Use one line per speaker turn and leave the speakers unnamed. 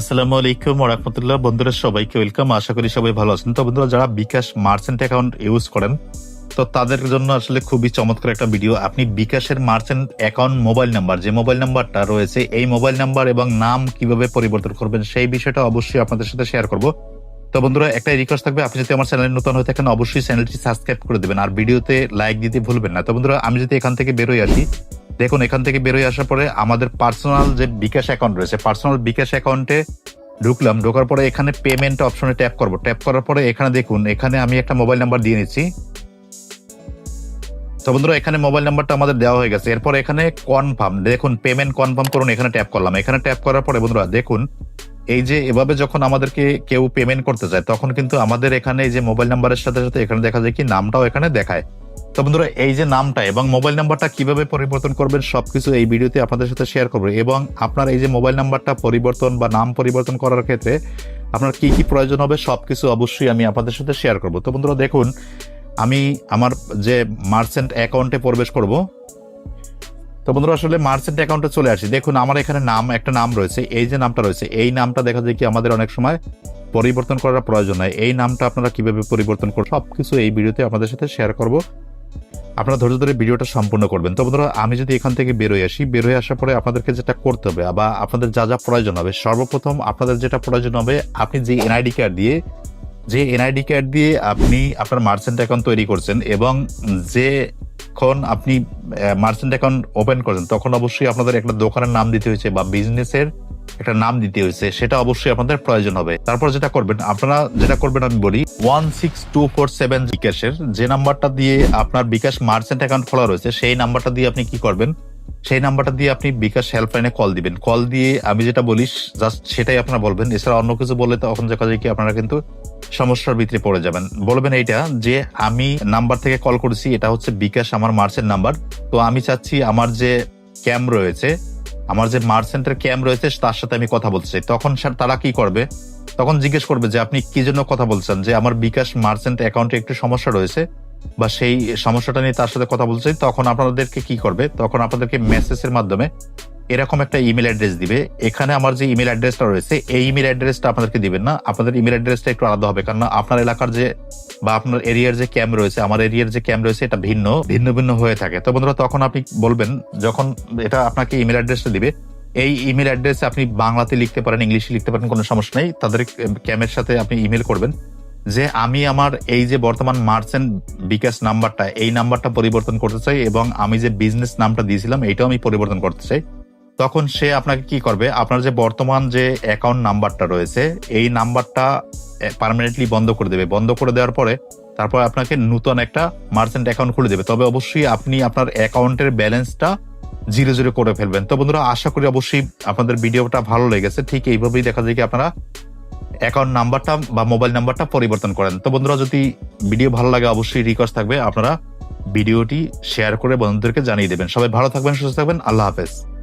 আসসালামু আলাইকুম রহমতুল্লাহ। বন্ধুরা, সবাইকে ওয়েলকাম। আশা করি সবাই ভালো আছেন। তো বন্ধুরা, যারা বিকাশ মার্চেন্ট অ্যাকাউন্ট ইউজ করেন, তো তাদের জন্য আসলে খুবই চমৎকার একটা ভিডিও। আপনি বিকাশের মার্চেন্ট অ্যাকাউন্ট মোবাইল নাম্বার, যে মোবাইল নাম্বারটা রয়েছে, এই মোবাইল নাম্বার এবং নাম কীভাবে পরিবর্তন করবেন, সেই বিষয়টা অবশ্যই আপনাদের সাথে শেয়ার করব। তো বন্ধুরা একটা রিকোয়েস্ট থাকবে, আপনি যদি আমার চ্যানেলে নতুন হয়ে থাকেন, অবশ্যই চ্যানেলটি সাবস্ক্রাইব করে দেবেন। আর ভিডিওতে লাইক দিতে ভুলবেন না। তো বন্ধুরা, আমি যদি এখান থেকে বেরোই আসি দেখুন, এখান থেকে বেরোয় আসার পরে আমাদের পার্সোনাল যে বিকাশ অ্যাকাউন্ট রয়েছে পার্সোনাল বিকাশ অ্যাকাউন্টে ঢুকলাম, ঢোকার পরে এখানে পেমেন্ট অপশনে ট্যাপ করব। ট্যাপ করার পরে এখানে দেখুন, এখানে আমি একটা মোবাইল নাম্বার দিয়ে নিচ্ছি। তো বন্ধুরা, এখানে মোবাইল নাম্বারটা আমাদের দেওয়া হয়ে গেছে। এরপর এখানে কনফার্ম দেখুন পেমেন্ট কনফার্ম করুন, এখানে ট্যাপ করলাম। এখানে ট্যাপ করার পরে বন্ধুরা, দেখুন, এই যে এভাবে যখন আমাদেরকে কেউ পেমেন্ট করতে চায়, তখন কিন্তু আমাদের এখানে এই যে মোবাইল নাম্বারের সাথে সাথে এখানে দেখা যায় কি, নামটাও এখানে দেখায়। তো বন্ধুরা, এই যে নামটা এবং মোবাইল নাম্বারটা কীভাবে পরিবর্তন করবেন সবকিছু এই ভিডিওতে আপনাদের সাথে শেয়ার করব। এবং আপনার এই যে মোবাইল নাম্বারটা পরিবর্তন বা নাম পরিবর্তন করার ক্ষেত্রে আপনার কি কি প্রয়োজন হবে সবকিছু অবশ্যই আমি আপনাদের সাথে শেয়ার করব। তো বন্ধুরা, দেখুন, আমি আমার যে মার্চেন্ট অ্যাকাউন্টে প্রবেশ করব। তো বন্ধুরা, আসলে মার্চেন্ট অ্যাকাউন্টে চলে আসি। দেখুন, আমার এখানে নাম, একটা নাম রয়েছে, এই যে নামটা রয়েছে, এই নামটা দেখা যায় কি আমাদের অনেক সময় পরিবর্তন করার প্রয়োজন হয়। এই নামটা আপনারা কীভাবে পরিবর্তন করবেন সবকিছু এই ভিডিওতে আপনাদের সাথে শেয়ার করব। আপনারা ধৈর্য ধরে ভিডিওটা সম্পূর্ণ করবেন। তো বন্ধুরা, আমি যদি এখান থেকে বেরোয় আসি, বেরোয় আসার পরে আপনাদেরকে যেটা করতে হবে বা আপনাদের যা যা প্রয়োজন হবে, সর্বপ্রথম আপনাদের যেটা প্রয়োজন হবে, আপনি যে এনআইডি কার্ড দিয়ে, যে এনআইডি কার্ড দিয়ে আপনি আপনার মার্চেন্ট অ্যাকাউন্ট তৈরি করছেন এবং যে যখন আপনি মার্চেন্ট অ্যাকাউন্ট ওপেন করেন তখন অবশ্যই আপনাদের একটা দোকানের নাম দিতে হয়েছে বা বিজনেসের একটা নাম দিতে হয়েছে, সেটা অবশ্যই আপনাদের প্রয়োজন হবে। তারপর যেটা করবেন, আপনারা যেটা করবেন আমি বলি one six two four seven বিকাশের। যে নাম্বারটা দিয়ে আপনার বিকাশ মার্চেন্ট অ্যাকাউন্ট খোলা রয়েছে, সেই নাম্বারটা দিয়ে আপনি কি করবেন? সেই নাম্বারটা দিয়ে আপনি বিকাশ হেল্পলাইনে কল দিবেন। কল দিয়ে আমি যেটা বলি জাস্ট সেটাই আপনারা বলবেন। এছাড়া অন্য কিছু বললে তখন দেখা যায় কি আপনারা কিন্তু সমস্যার ভিতরে পড়ে যাবেন। বলবেন এইটা যে আমি নাম্বার থেকে কল করেছি, এটা হচ্ছে বিকাশ আমার মার্চেন্ট নাম্বার। তো আমি চাচ্ছি আমার যে ক্যাম্প রয়েছে, আমার যে মার্চেন্টের ক্যাম্প রয়েছে, তার সাথে আমি কথা বলতে চাই। তখন স্যার তারা কি করবে? তখন জিজ্ঞেস করবে যে, আপনি কি জন্য কথা বলছেন? যে আমার বিকাশ মার্চেন্ট অ্যাকাউন্টে একটু সমস্যা রয়েছে বা সেই সমস্যাটা নিয়ে তার সাথে কথা চাই তখন আপনাদেরকে কি করবে? তখন আপনাদেরকে মেসেজের মাধ্যমে এরকম একটা ইমেল অ্যাড্রেস দিবে। এখানে আমার যে ইমেল অ্যাড্রেসটা রয়েছে, এই ইমেল অ্যাড্রেসটা আপনাদেরকে দিবেন না। আপনাদের ইমেল অ্যাড্রেসটা একটু আলাদা হবে। কারণ আপনার এলাকার যে বা আপনার এরিয়ার যে ক্যাম্প রয়েছে, আমার এরিয়ার যে ক্যাম্প রয়েছে, এটা ভিন্ন ভিন্ন ভিন্ন হয়ে থাকে। তো বন্ধুরা, তখন আপনি বলবেন, যখন এটা আপনাকে ইমেল অ্যাড্রেসটা দিবে এই ইমেল অ্যাড্রেসে আপনি বাংলাতে লিখতে পারেন, ইংলিশে লিখতে পারেন, কোনো সমস্যা নেই। তাদের ক্যামের সাথে আপনি ইমেল করবেন যে, আমি আমার এই যে বর্তমান মার্চেন্ট বিকাশ নাম্বারটা, এই নাম্বারটা পরিবর্তন করতে চাই এবং আমি যে বিজনেস নামটা দিয়েছিলাম এইটাও আমি পরিবর্তন করতে চাই। তখন সে আপনাকে কি করবে? আপনার যে বর্তমান যে অ্যাকাউন্ট নাম্বারটা রয়েছে, এই নাম্বারটা পার্মানেন্টলি বন্ধ করে দেবে। বন্ধ করে দেওয়ার পরে তারপর আপনাকে নতুন একটা মার্চেন্ট অ্যাকাউন্ট খুলে দেবে। তবে অবশ্যই আপনি আপনার অ্যাকাউন্টের ব্যালেন্সটা জিরো জিরো করে ফেলবেন। তো বন্ধুরা, আশা করি অবশ্যই আপনাদের ভিডিওটা ভালো লেগেছে। ঠিক এইভাবেই দেখা যায় কি আপনারা অ্যাকাউন্ট নাম্বারটা বা মোবাইল নাম্বারটা পরিবর্তন করেন। তো বন্ধুরা, যদি ভিডিও ভালো লাগে, অবশ্যই রিকোয়েস্ট থাকবে। আপনারা ভিডিওটি শেয়ার করে বন্ধুদেরকে জানিয়ে দেবেন। সবাই ভালো থাকবেন, সুস্থ থাকবেন। আল্লাহ হাফেজ।